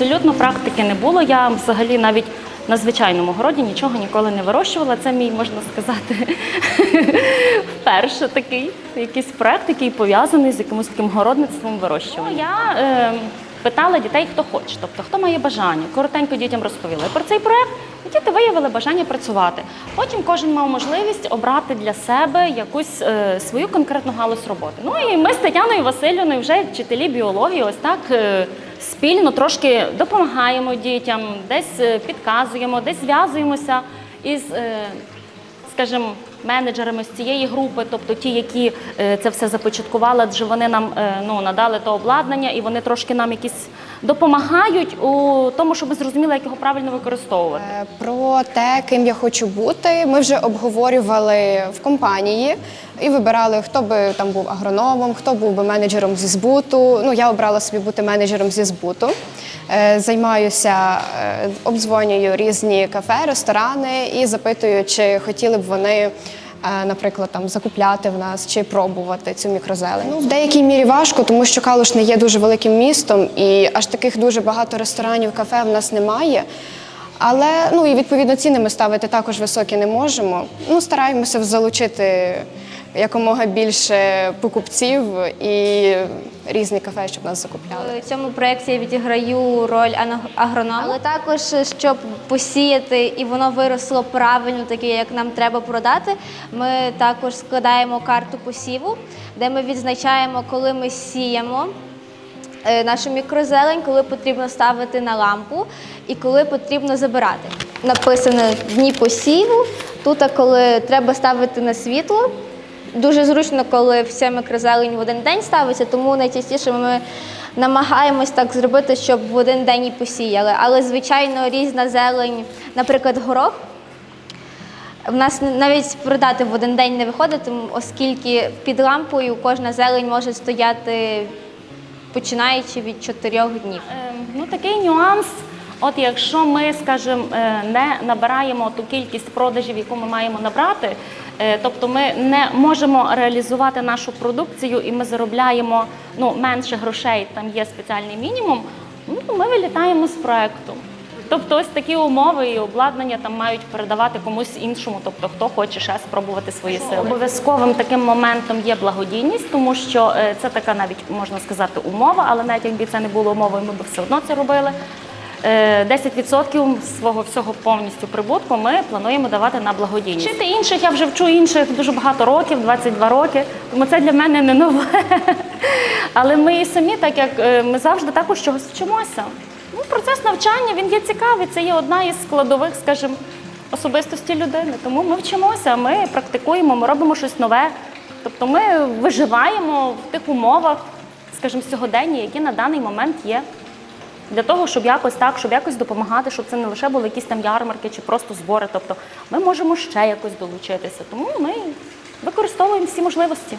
абсолютно практики не було. Я взагалі навіть на звичайному городі нічого ніколи не вирощувала. Це мій, можна сказати, вперше такий якийсь проект, який пов'язаний з якимось таким городництвом вирощуванням. Я е, питала дітей, хто хоче, тобто хто має бажання. Коротенько дітям розповіла про цей проект. Діти виявили бажання працювати. Потім кожен мав можливість обрати для себе якусь е, свою конкретну галузь роботи. Ну і ми з Тетяною Васильівною, вже вчителі біології, ось так е, спільно трошки допомагаємо дітям, десь е, підказуємо, десь зв'язуємося із. е, скажімо, менеджерами з цієї групи, тобто ті, які е, це все започаткували, адже вони нам ну, надали то обладнання і вони трошки нам якісь допомагають у тому, щоб ми зрозуміли, як його правильно використовувати. Е, Про те, ким я хочу бути, ми вже обговорювали в компанії і вибирали, хто би там був агрономом, хто був би менеджером зі збуту. Ну, я обрала собі бути менеджером зі збуту. Е, Займаюся, е, обдзвонюю різні кафе, ресторани і запитую, чи хотіли б вони. Е, Наприклад, там закупляти в нас чи пробувати цю мікрозелень. Ну в деякій мірі важко, тому що Калуш не є дуже великим містом, і аж таких дуже багато ресторанів, кафе в нас немає. Але ну і відповідно ціни ми ставити також високі не можемо. Ну стараємося залучити якомога більше покупців і різні кафе, щоб нас закупляли. В цьому проєкті я відіграю роль агронома, але також, щоб посіяти і воно виросло правильно, таке, як нам треба продати, ми також складаємо карту посіву, де ми відзначаємо, коли ми сіємо. е, Нашу мікрозелень, коли потрібно ставити на лампу і коли потрібно забирати. Написано дні посіву. Тут, коли треба ставити на світло, Дуже зручно, коли вся мікрозелень в один день ставиться, тому найчастіше ми намагаємось так зробити, щоб в один день і посіяли. Але, звичайно, різна зелень, наприклад, горох. В нас навіть продати в один день не виходить, оскільки під лампою кожна зелень може стояти починаючи від чотирьох днів. Е, Ну, такий нюанс. От якщо ми, скажімо, е, не набираємо ту кількість продажів, яку ми маємо набрати, тобто ми не можемо реалізувати нашу продукцію і ми заробляємо ну, менше грошей, там є спеціальний мінімум, ну, ми вилітаємо з проекту. Тобто ось такі умови і обладнання там мають передавати комусь іншому, тобто хто хоче ще спробувати свої сили. Обов'язковим таким моментом є благодійність, тому що е, це така навіть можна сказати умова, але навіть якби це не було умовою, ми б все одно це робили. Е, 10% свого всього повністю прибутку ми плануємо давати на благодійність. Вчити інших, я вже вчу інших дуже багато років, 22 роки, тому це для мене не нове. Але ми і самі, так як е, ми завжди також чогось вчимося. Ну, процес навчання він є цікавий, це є одна із складових, скажімо, особистості людини. Тому ми вчимося, ми практикуємо, ми робимо щось нове. Тобто ми виживаємо в тих умовах, скажімо, сьогодення, які на даний момент є. Для того, щоб якось так, щоб якось допомагати, щоб це не лише були якісь там ярмарки чи просто збори. Тобто ми можемо ще якось долучитися. Тому ми використовуємо всі можливості.